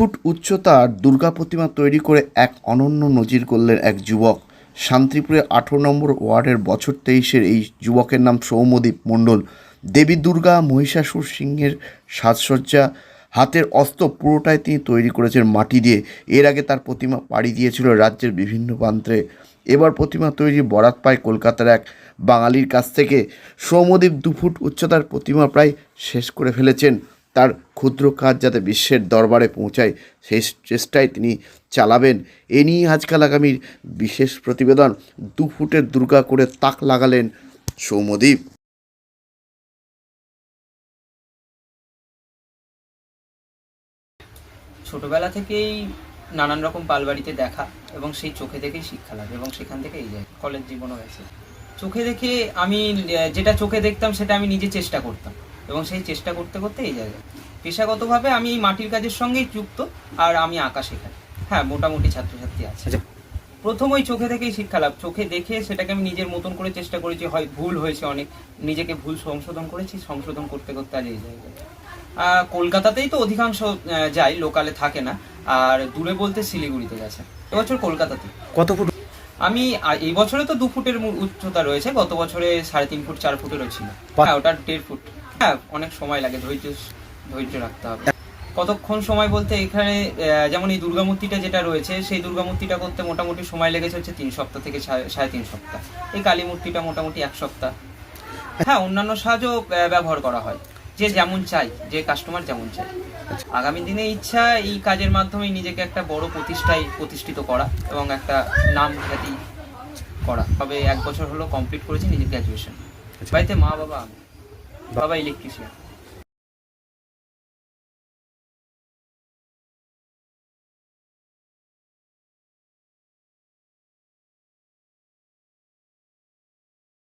Foot উচ্চতার দুর্গা প্রতিমা তৈরি করে এক অনন্য নজির করলেন এক যুবক। শান্তিপুরের আঠেরো নম্বর ওয়ার্ডের বছর তেইশের এই যুবকের নাম সৌম্যদীপ মণ্ডল। দেবী দুর্গা, মহিষাসুর সিংহের সাজসজ্জা, হাতের অস্ত্র পুরোটাই তিনি তৈরি করেছেন মাটি দিয়ে। এর আগে তার প্রতিমা পাড়ি দিয়েছিল রাজ্যের বিভিন্ন প্রান্তে। এবার প্রতিমা তৈরি বরাত পায় কলকাতার এক বাঙালির কাছ থেকে। সৌম্যদীপ দু ফুট উচ্চতার প্রতিমা প্রায় শেষ করে ফেলেছেন। তার ক্ষুদ্র কাজ যাতে বিশ্বের দরবারে পৌঁছায়, সেই চেষ্টায় তিনি চালাবেন। এ নিয়ে আজকাল আগামীর বিশেষ প্রতিবেদন। দু ফুটের দুর্গা করে তাক লাগালেন সৌম্যদীপ। ছোটবেলা থেকেই নানান রকম পালবাড়িতে দেখা এবং সেই চোখে দেখেই শিক্ষা লাগে এবং সেখান থেকে এই যায় কলেজ জীবনও গেছে। চোখে দেখে আমি যেটা চোখে দেখতাম সেটা আমি নিজে চেষ্টা করতাম। এবং সেই চেষ্টা করতে করতে এই জায়গায়। পেশাগতভাবে আমি এই মাটির কাজের সঙ্গেই যুক্ত আর আমি আঁকা শেখাই। হ্যাঁ মোটামুটি ছাত্রছাত্রী আছে। প্রথম ওই চোখে থেকেই শিক্ষা লাভ। চোখে দেখে সেটাকে আমি নিজের মতন করে চেষ্টা করেছি হয় ভুল হয়েছে অনেক নিজেকে ভুল সংশোধন করেছি সংশোধন করতে করতে আজ এই জায়গায়। কলকাতাতেই তো অধিকাংশ যায় লোকালে থাকে না আর দূরে বলতে শিলিগুড়িতে গেছে। এবছর কলকাতাতে। কত ফুট? আমি এই বছরে তো দু ফুটের উচ্চতা রয়েছে গত বছরে সাড়ে তিন ফুট চার ফুটেরও ছিল। হ্যাঁ ওটা দেড় ফুট। হ্যাঁ অনেক সময় লাগে ধৈর্য ধৈর্য রাখতে হবে। কতক্ষণ সময় বলতে এখানে যেমন এই দুর্গা মূর্তিটা যেটা রয়েছে সেই দুর্গা মূর্তিটা করতে মোটামুটি সময় লেগেছে হচ্ছে তিন সপ্তাহ থেকে সাড়ে- সাড়ে তিন সপ্তাহ। এই কালী মূর্তিটা মোটামুটি এক সপ্তাহ। হ্যাঁ অন্যান্য সাহায্য ব্যবহার করা হয়। যে যেমন চাই যে কাস্টমার যেমন চাই। আগামী দিনে ইচ্ছা এই কাজের মাধ্যমে নিজেকে একটা বড় প্রতিষ্ঠায় প্রতিষ্ঠিত করা এবং একটা নাম খ্যাতি করা। তবে এক বছর হলো কমপ্লিট করেছি নিজের গ্র্যাজুয়েশন বাড়িতে মা বাবা আমি। বাবা ইলেকট্রিশিয়ান